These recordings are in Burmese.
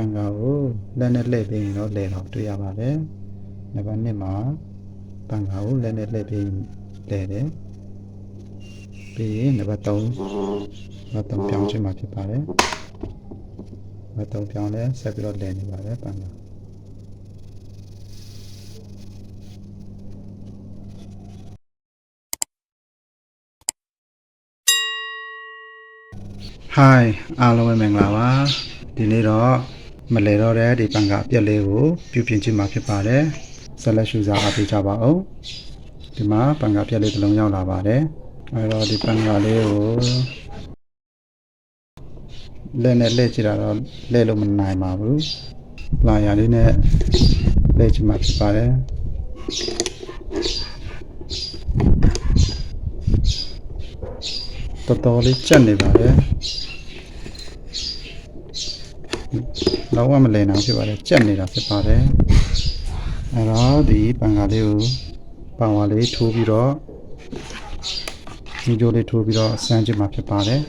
န်ကာကိုလက်နဲ့လှည့်ပြီးရင်တော့လဲတော့တွေ့ရပါတယ်နံပါတ်1မှာပန်ကာကိုလက်နဲ့လှည့်ပြီးလဲတယ်ပြီးရင်နံပါတ်3နံပါတ်3ပြောင်းခြင်းမှာဖြစ်ပါတယ်နံပါတ်3ပြောင်းလဲဆက်ပြီးတော့လဲနေပါတယ်ပန်ကာ Hi အားလုံးပဲမင်္ဂလာပါဒီနေ့တော့ မလဲတော့တဲ့ဒီပန်ကအပြက်လေးကိုပြုပြင်ခြင်းမှာဖြစ်ပါတယ်ဆက်လက်ရှုစားအားပေးကြပါဦးဒီမှာပန်ကအပြက်လေးတစ်လုံးရောက်လာပါတယ်အဲတော့ဒီပန်ကလေးကိုလက်နဲ့လှည့်ကြည့်တာတော့လှည့်လို့မနိုင်ပါဘူးလာရလေးနဲ့လှည့်ခြင်းမှာဖြစ်ပါတယ်တော်တော်လေးကြက်နေပါတယ် တော့ဝမလဲနိုင်ဖြစ်ပါတယ်ကြက်နေတာဖြစ်ပါတယ်အဲတော့ဒီပန်ကားလေးကိုပန်ဝါလေးထိုးပြီးတော့ဒီကြိုးလေးထိုးပြီးတော့ဆန်းချင်မှာဖြစ်ပါတယ်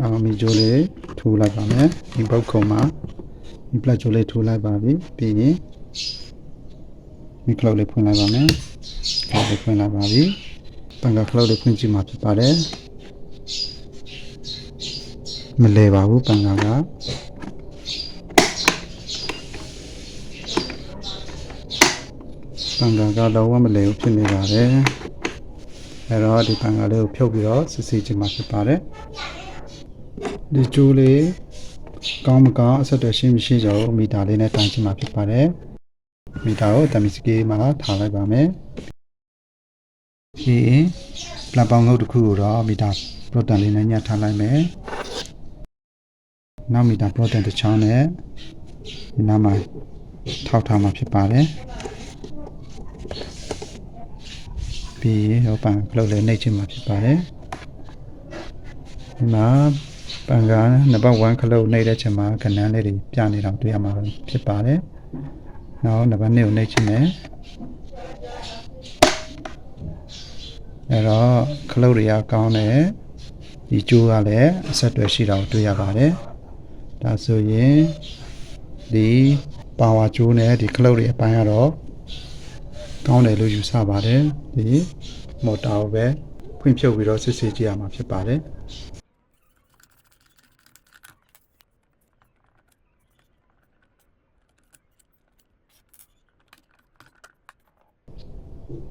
အောင်မီကြိုးလေးထိုးလိုက်ပါမယ်ဒီပုတ်ခုံမှာဒီပလက်ကြိုးလေးထိုးလိုက်ပါပြီပြီးရင်ဒီကလောက်လေးဖွင့်လိုက်ပါမယ်ကလောက်လေးဖွင့်လိုက်ပါပြီ ပန်ကကလောက်လေးဖွင့်ကြည့်မှာဖြစ်ပါတယ်မလဲပါဘူးပန်ကကပန်ကကတော့ဝမလဲဘူးဖြစ်နေပါတယ်အဲတော့ဒီပန်ကလေးကိုဖြုတ်ပြီးတော့စစ်ဆေးကြည့်မှာဖြစ်ပါတယ်ဒီကျိုးလေးကောင်းမကောင်းအဆက်အသွယ်ရှိမရှိကြဘူးမီတာလေးနဲ့တိုင်ကြည့်မှာဖြစ်ပါတယ်မီတာကိုတမီစကေးမှာထားလိုက်ပါမယ် ဒီပလန်ပေါင်းငုတ်တစ်ခုကိုတော့မီတာပရိုတန်လေးနဲ့ညှပ်ထားလိုက်မယ်။နောက်မီတာပရိုတန်တစ်ချောင်းနဲ့ဒီနားမှာထောက်ထားမှာဖြစ်ပါတယ်။ပြီးရင်ဟောပန်ကလုတ်လေးနှိပ်ချင်မှာဖြစ်ပါတယ်။ဒီမှာပန်ကနံပါတ်1ခလုတ်နှိပ်တဲ့ချိန်မှာခဏန်းလေးတွေပြနေတော့တွေ့ရမှာဖြစ်ပါတယ်။နောက်နံပါတ်2ကိုနှိပ်ချင်တယ်။ အဲ့တော့ခလုတ်တွေကကောင်းတယ်ဒီကျိုးကလည်းအဆက်အသွယ်ရှိတာကိုတွေ့ရပါတယ်ဒါဆိုရင်ဒီပါဝါကျိုးနဲ့ဒီခလုတ်တွေအပိုင်းကတော့ကောင်းတယ်လို့ယူဆပါတယ်ဒီမော်တာကိုပဲဖွင့်ဖြုတ်ပြီးတော့စစ်ဆေးကြည့်ရမှာဖြစ်ပါတယ်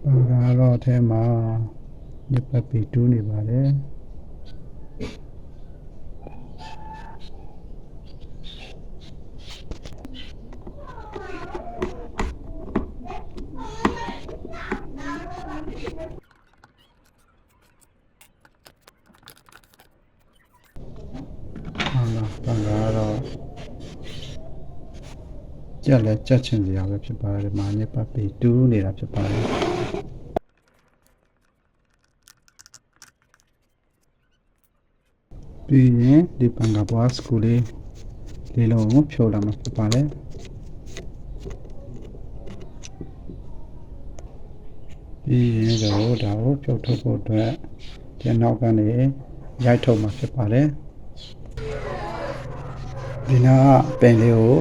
ဘာကတော့အဲမှာ ညက်ပတ်ပြီးတူးနေပါတယ်ဟုတ်လားဘာကတော့ကြက်လက်ကြက်ချင်စရာပဲဖြစ်ပါတယ်မာညက်ပတ်ပြီးတူးနေတာဖြစ်ပါတယ် ပြီးရင်ဒီပန်ကပွားစကူလေးလေးလုံးကိုဖြုတ်လာမှာဖြစ်ပါတယ်ပြီးရင်တော့ဒါကိုဖြုတ်ထုတ်ဖို့အတွက်ဒီနောက်ကနေရိုက်ထုတ်မှာဖြစ်ပါတယ်ဒီနာကပင်လေးကို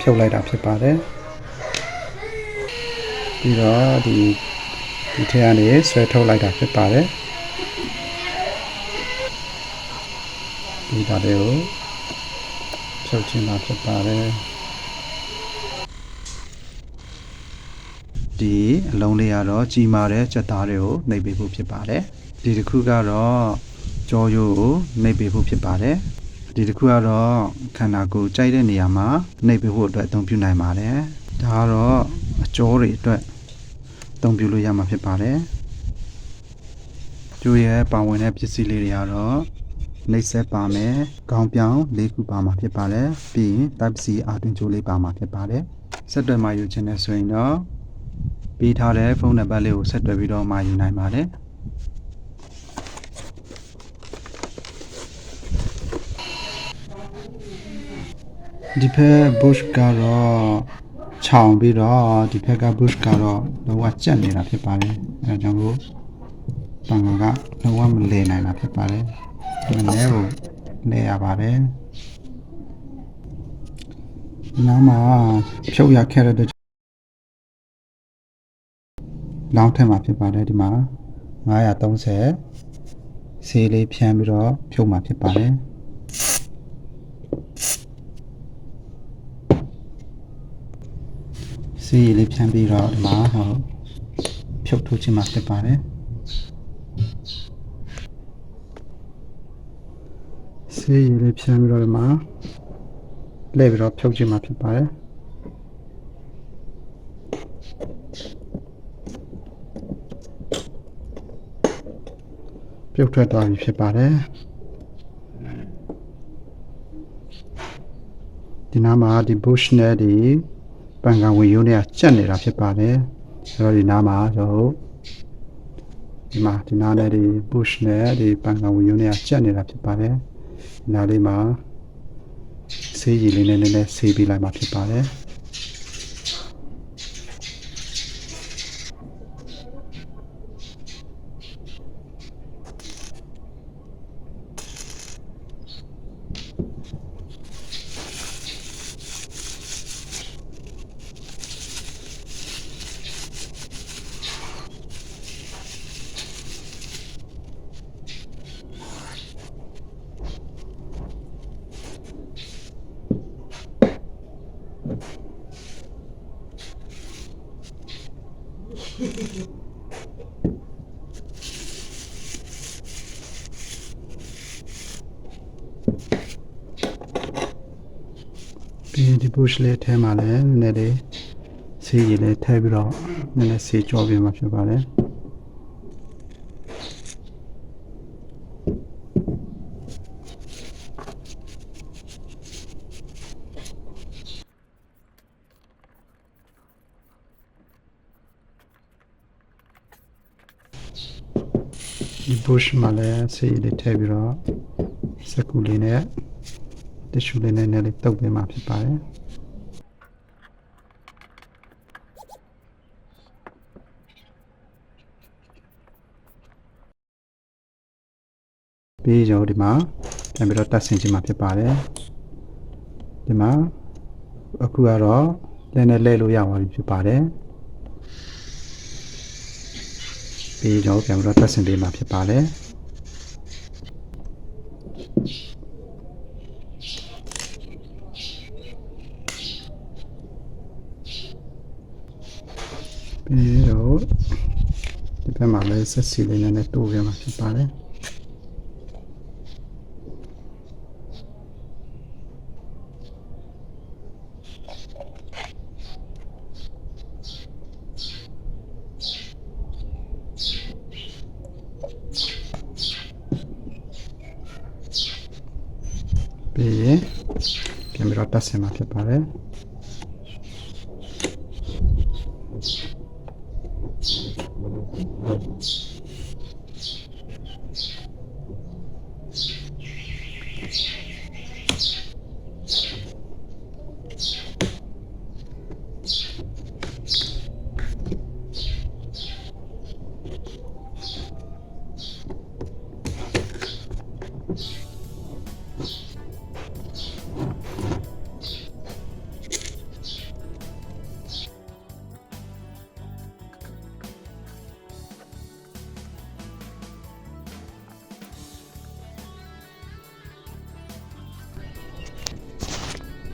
ဖြုတ်လိုက်တာဖြစ်ပါတယ်ပြီးတော့ဒီဒီထဲကနေဆွဲထုတ်လိုက်တာဖြစ်ပါတယ် ဒီဒါလေးကိုဖြုတ်ချင်းတာဖြစ်ပါတယ်ဒီအလုံးလေးကတော့ကြီးမာတဲ့စက်သားတွေကိုနှိပ်ပေးဖို့ဖြစ်ပါတယ်ဒီတစ်ခုကတော့ကြောရိုးကိုနှိပ်ပေးဖို့ဖြစ်ပါတယ်ဒီတစ်ခုကတော့ခန္ဓာကိုယ်ကြိုက်တဲ့နေရာမှာနှိပ်ပေးဖို့အတွက်အသုံးပြုနိုင်ပါတယ်ဒါကတော့အကျောတွေအတွက်အသုံးပြုလို့ရမှာဖြစ်ပါတယ်ကျိုးရဲ့ပါဝင်တဲ့ပစ္စည်းလေးတွေကတော့ နှိပ်ဆက်ပါမယ်။ခေါင်းပြောင်း၄ခုပါမှာဖြစ်ပါတယ်။ပြီးရင် Type C အာတွင်ကြိုးလေးပါမှာဖြစ်ပါတယ်။ဆက်သွယ်မှယူခြင်းနဲ့ဆိုရင်တော့ပေးထားတဲ့ဖုန်းနံပါတ်လေးကိုဆက်သွယ်ပြီးတော့မှယူနိုင်ပါတယ်။ဒီဖက် bush ကတော့ခြောင်ပြီးတော့ဒီဖက်က bush ကတော့လောကကြက်နေတာဖြစ်ပါတယ်။အဲဒါကြောင့်မို့ပန်ကလုံးဝမလဲနိုင်တာဖြစ်ပါတယ် မနေ့ကိုလဲရပါတယ်နားမှာဖြုတ်ရခဲ့တဲ့အတွက်လောင်းထက်မှာဖြစ်ပါတယ်ဒီမှာ930ဆေးလေးဖြန်းပြီးတော့ဖြုတ်မှာဖြစ်ပါတယ်ဆေးလေးဖြန်းပြီးတော့ဒီမှာဟောဖြုတ်ထုတ်ခြင်းမှာဖြစ်ပါတယ် ဆေးရည်လေးဖြန်းပြီးတော့ဒီမှာလဲပြီးတော့ဖြုတ်ခြင်းမှာဖြစ်ပါတယ်ပြုတ်ထွက်သွားပြီဖြစ်ပါတယ်ဒီနားမှာဒီ bush နဲ့ဒီပန်ကန်ဝင်ရိုးနဲ့ကျက်နေတာဖြစ်ပါတယ်အဲတော့ဒီနားမှာကျွန်တော်တို့ဒီမှာဒီနားနဲ့ဒီ bush နဲ့ဒီပန်ကန်ဝင်ရိုးနဲ့ကျက်နေတာဖြစ်ပါတယ်ဒီ နားလေးမှာဆေးရည်လေးနဲ့နည်းနည်းဆေးပေးလိုက်မှာဖြစ်ပါတယ် ပြီးရင်ဒီ bush လေးထဲမှာလည်းနည်းနည်းလေးဆေးရည်လေးထည့်ပြီးတော့နည်းနည်းဆေးကြောပြမှာဖြစ်ပါတယ် ဒီ bush မှာလည်းဆေးရည်လေးထည့်ပြီးတော့စကူလေးနဲ့တ िश ူလေးနဲ့နည်းလေးတုပ်ပေးမှာဖြစ်ပါတယ်ပြီးရောဒီမှာပြန်ပြီးတော့တက်ဆင်ခြင်းမှာဖြစ်ပါတယ်ဒီမှာအခုကတော့လည်းနဲ့လဲလို့ရပါပြီဖြစ်ပါတယ် ပြီးရောပြန်ပြီးတော့တက်ဆင်ပေးမှာဖြစ်ပါတယ်ပြီးတော့ဒီဘက်မှာလည်းဆက်စီလေးနဲ့တိုးရမှာဖြစ်ပါတယ် ပြီးရင်ပြန်ပြီးတော့တက်ဆင်မှာဖြစ်ပါတယ်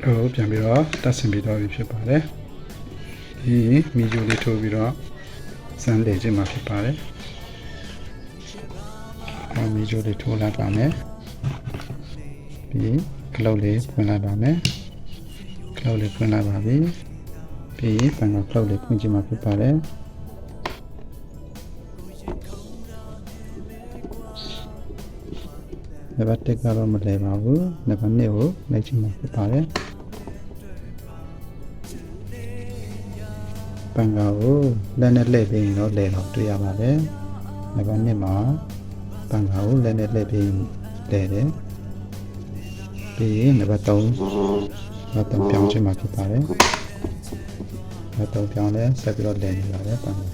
ဟိုပြန်ပြီးတော့တက်ဆင်ပြီးတော့ပြီဖြစ်ပါတယ်ဒီမီဂျိုလေးထိုးပြီးတော့စမ်းလေခြင်းမှာဖြစ်ပါတယ်အဲမီဂျိုလေးထိုးလိုက်ပါမယ်ပြီးကလုတ်လေးဖွင့်လိုက်ပါမယ်ကလုတ်လေးဖွင့်လိုက်ပါပြီပြီးပန်ကကလုတ်လေးဖွင့်ခြင်းမှာဖြစ်ပါတယ်နံပါတ်1ကတော့မလဲပါဘူးနံပါတ်2ကိုလိုက်ချင်မှာဖြစ်ပါတယ် ပန်ကာကိုလက်နဲ့လှည့်ပြီးရင်တော့လဲတော့တွေ့ရပါတယ်နံပါတ်1မှာပန်ကာကိုလက်နဲ့လှည့်ပြီးလဲတယ်ပြီးရင်နံပါတ်3နံပါတ်3ပြောင်းခြင်းမှာဖြစ်ပါတယ်နံပါတ်3ပြောင်းလဲဆက်ပြီးတော့လဲနေပါတယ်ပန်ကာ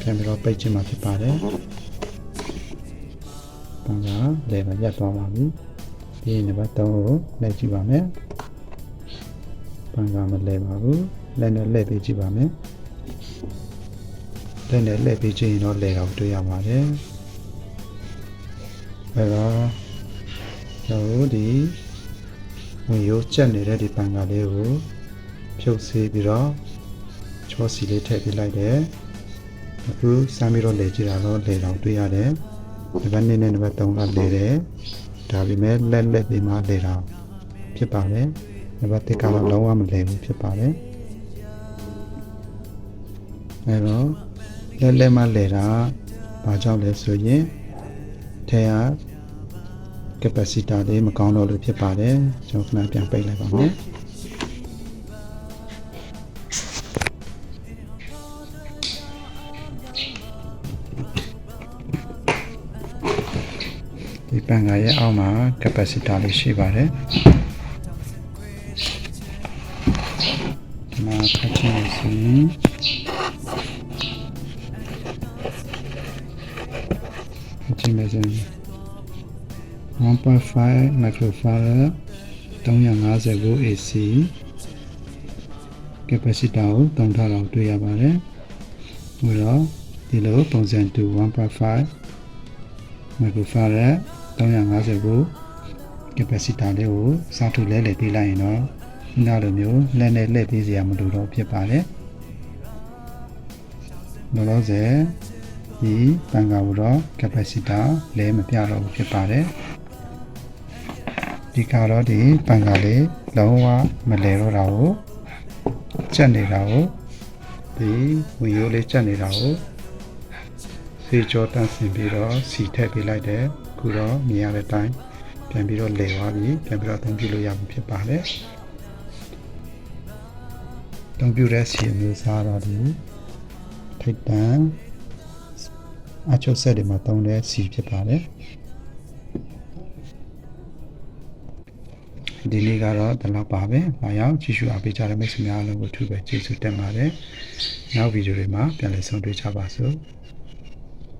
ပြန်ပြီးတော့ပိတ်ခြင်းမှာဖြစ်ပါတယ် ပန်ကလေပါရက်သွားပါပြီဒီနံပါတ်3ကိုလက်ကြည့်ပါမယ်ပန်ကမလဲပါဘူးလက်နဲ့လှည့်ပေးကြည့်ပါမယ်လက်နဲ့လှည့်ပေးခြင်းရင်တော့လဲတော့တွေ့ရပါတယ်အဲတော့ကျွန်တော်တို့ဒီဝင်ရိုးကျက်နေတဲ့ဒီပန်ကလေးကိုဖြုတ်ဆေးပြီးတော့ချောစီလေးထည့်ပေးလိုက်တယ်အခုစမ်းပြီးတော့လဲကြည့်တာတော့လဲတော့တွေ့ရတယ် နံပါတ်2နဲ့နံပါတ်3ကလဲတယ်ဒါပေမဲ့လက်လက်ပြီးမှလဲတာဖြစ်ပါတယ်နံပါတ်1ကတော့လုံးဝမလဲဘူးဖြစ်ပါတယ်အဲတော့လက်လက်မှလဲတာဘာကြောင့်လဲဆိုရင်ထဲက capacitor လေးမကောင်းတော့လို့ဖြစ်ပါတယ်ကျွန်တော်ခဏပြန်ပိတ်လိုက်ပါမယ် ပန်ကရဲ့အောက်မှာ capacitor လေးရှိပါတယ်ဒီမှာဖတ်ချင်လို့ဆိုရင်ဖတ်ချင်လို့ဆိုရင်1.5 microfarad 350 volt AC capacitor ကိုတုံထားတာကိုတွေ့ရပါတယ်။ဟိုတော့ဒီလိုပုံစံတူ1.5 microfarad 350 volt capacitor လေးကိုစားထုတ်လဲလှည့်ပေးလိုက်ရင်တော့ခုနလိုမျိုးလက်နဲ့လှည့်ပေးစရာမလိုတော့ဖြစ်ပါတယ်။လောလောဆယ်ဒီပန်ကာဘူးတော့ capacitor လဲမပြတော့ဘူးဖြစ်ပါတယ်။ဒီကတော့ဒီပန်ကာလေးလုံးဝမလဲတော့တာကိုချက်နေတာကိုဒီဝင်ရိုးလေးချက်နေတာကိုစေကြောတန်းဆင်ပြီးတော့စီထည့်ပေးလိုက်တယ် ခုတော့မြင်ရတဲ့အတိုင်းပြန်ပြီးတော့လဲသွားပြီပြန်ပြီးတော့အသုံးပြုလို့ရမှာဖြစ်ပါတယ်အသုံးပြုတဲ့စီအမျိုးအစားတော့ဒီထိတ်တန်အချုပ်ဆက်တွေမှာတုံးတဲ့စီဖြစ်ပါတယ်ဒီနေ့ကတော့ဒီလောက်ပါပဲ။ဘာရောက်ကြည့်ရှုအားပေးကြတဲ့မိတ်ဆွေများအားလုံးကိုအထူးပဲကျေးဇူးတင်ပါတယ်။နောက်ဗီဒီယိုတွေမှာပြန်လည်ဆုံတွေ့ကြပါစို့။